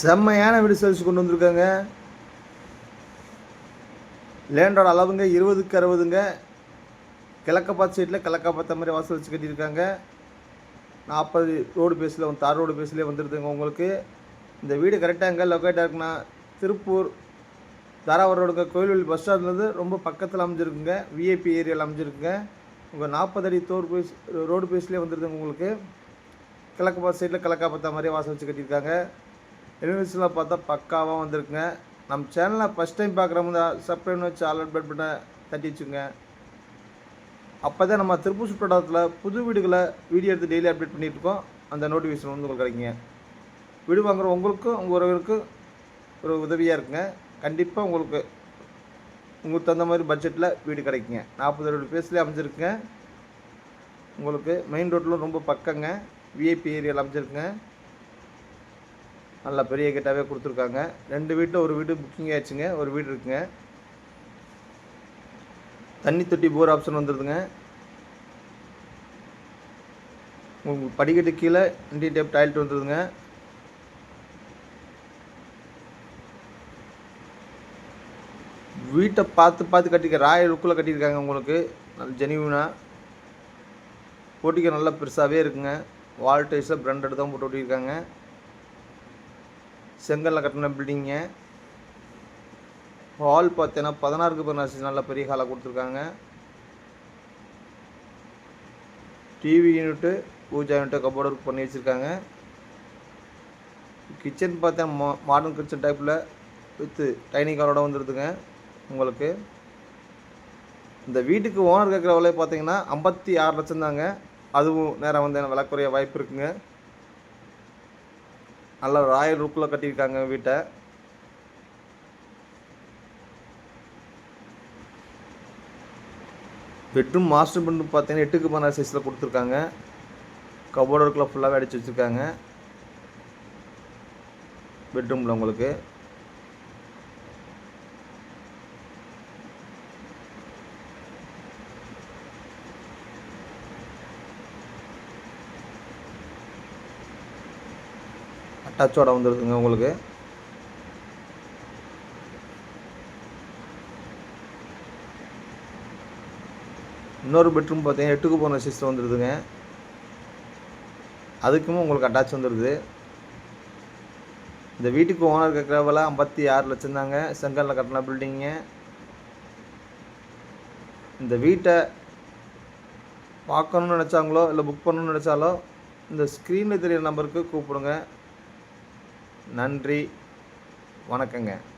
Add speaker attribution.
Speaker 1: செம்மையான வீடு சேல்ஸ் கொண்டு வந்திருக்காங்க. லேண்டோட அளவுங்க இருபதுக்கு அறுபதுங்க. கிழக்கப்பாத் சைட்டில் கிழக்காப்பாத்த மாதிரி வாசல் வச்சு கட்டியிருக்காங்க. நாற்பது ரோடு பேஸில் வந்து தார் ரோடு பேஸ்லேயே வந்துடுதுங்க உங்களுக்கு. இந்த வீடு கரெக்டாக எங்கே லொக்கேட்டாக இருக்குன்னா திருப்பூர் தாராவரம் ரோடுங்க கோயில்வெளி பஸ் ஸ்டாண்ட்லேருந்து ரொம்ப பக்கத்தில் அமைஞ்சிருக்குங்க. விஐபி ஏரியாவில் அமைஞ்சிருக்குங்க. உங்கள் நாற்பது அடி தோர் பேஸ் ரோடு பேஸ்லேயே வந்துடுதுங்க உங்களுக்கு. கிழக்கு பாத் சைடில் கிழக்காப்பத்தா மாதிரியே வாசல் வச்சு கட்டியிருக்காங்க. எலிவேஷன்லாம் பார்த்தா பக்காவாக வந்திருக்குங்க. நம்ம சேனலை ஃபஸ்ட் டைம் பார்க்குறவங்க சப்ஸ்கிரைப் வச்சு ஆல்ரெடி பெட் பண்ண தட்டி வச்சுங்க. அப்போ தான் நம்ம திருப்பூர் சுற்றுலாத்தில் புது வீடுகளை வீடியோ எடுத்து டெய்லி அப்டேட் பண்ணிட்டு இருக்கோம். அந்த நோட்டிஃபிகேஷன் வந்து உங்களுக்கு கிடைக்குங்க. வீடு வாங்குற உங்களுக்கும் உங்கள் உறவினருக்கும் ஒரு உதவியாக இருக்குங்க. கண்டிப்பாக உங்களுக்கு உங்களுக்கு தகுந்த மாதிரி பட்ஜெட்டில் வீடு கிடைக்குங்க. நாற்பது ரெண்டு பேஸ்லேயே அமைஞ்சிருக்குங்க. உங்களுக்கு மெயின் ரோட்டில் ரொம்ப பக்கங்க. விஐபி ஏரியாவில் அமைஞ்சிருக்குங்க. நல்லா பெரிய கேட்டாவே கொடுத்துருக்காங்க. ரெண்டு வீட்டில் ஒரு வீடு புக்கிங் ஆயிடுச்சுங்க. ஒரு வீடு இருக்குங்க. தண்ணி தொட்டி போர் ஆப்ஷன் வந்துடுதுங்க உங்களுக்கு படிக்கட்டு கீழே இண்டி டேப் டாய்லெட் வந்துடுதுங்க வீட்டை பார்த்து பார்த்து கட்டிக்க ராயல் லுக்கில் கட்டியிருக்காங்க உங்களுக்கு. நல்ல ஜெனியூனாக போட்டிக்க நல்லா பெருசாகவே இருக்குங்க. வால் டைஸில் பிராண்டட் தான் போட்டு ஓட்டியிருக்காங்க செங்கல்ல கட்டின பில்டிங்க ஹால் பார்த்தீங்கன்னா பதினாறுக்கு பதினாறு நல்ல பெரிய ஹாலாக கொடுத்துருக்காங்க. TV unit puja unit cupboard work பண்ணி வச்சுருக்காங்க. கிச்சன் பார்த்தா மா மாடர்ன் கிச்சன் டைப்பில் வித்து டைனிங் ஹாலோட வந்துடுதுங்க உங்களுக்கு. இந்த வீட்டுக்கு ஓனர் கேட்குற விலை பார்த்தீங்கன்னா ஐம்பத்தி ஆறு லட்சம் தாங்க அதுவும் நேரம் வந்து எனக்கு விலக்குறைய வாய்ப்பு இருக்குங்க. நல்ல ராயல் லுக்கில் கட்டியிருக்காங்க வீட்டை. பெட்ரூம் மாஸ்டர் பெட்ரூம் பார்த்தீங்கன்னா எட்டுக்கு பதினாறு சைஸில் கொடுத்துருக்காங்க. கபோர்டு ஒர்க்கில் ஃபுல்லாகவே அடித்து வச்சுருக்காங்க. பெட்ரூமில் உங்களுக்கு. டச்சோட வந்துடுதுங்க உங்களுக்கு. இன்னொரு பெட்ரூம் பார்த்தீங்கன்னா எட்டுக்கு போன சிஸ்டம் வந்துடுதுங்க அதுக்குமே உங்களுக்கு அட்டாச் வந்துடுது இந்த வீட்டுக்கு ஓனர் கேட்குற விலை ஐம்பத்தி ஆறு லட்சம் தாங்க. செங்கலில் கட்டின பில்டிங்கு இந்த வீட்டை பார்க்கணுன்னு நினச்சாங்களோ இல்லை புக் பண்ணணும்னு நினச்சாலோ இந்த ஸ்க்ரீனில் தெரியிற நம்பருக்கு கூப்பிடுங்க. நன்றி. வணக்கங்க.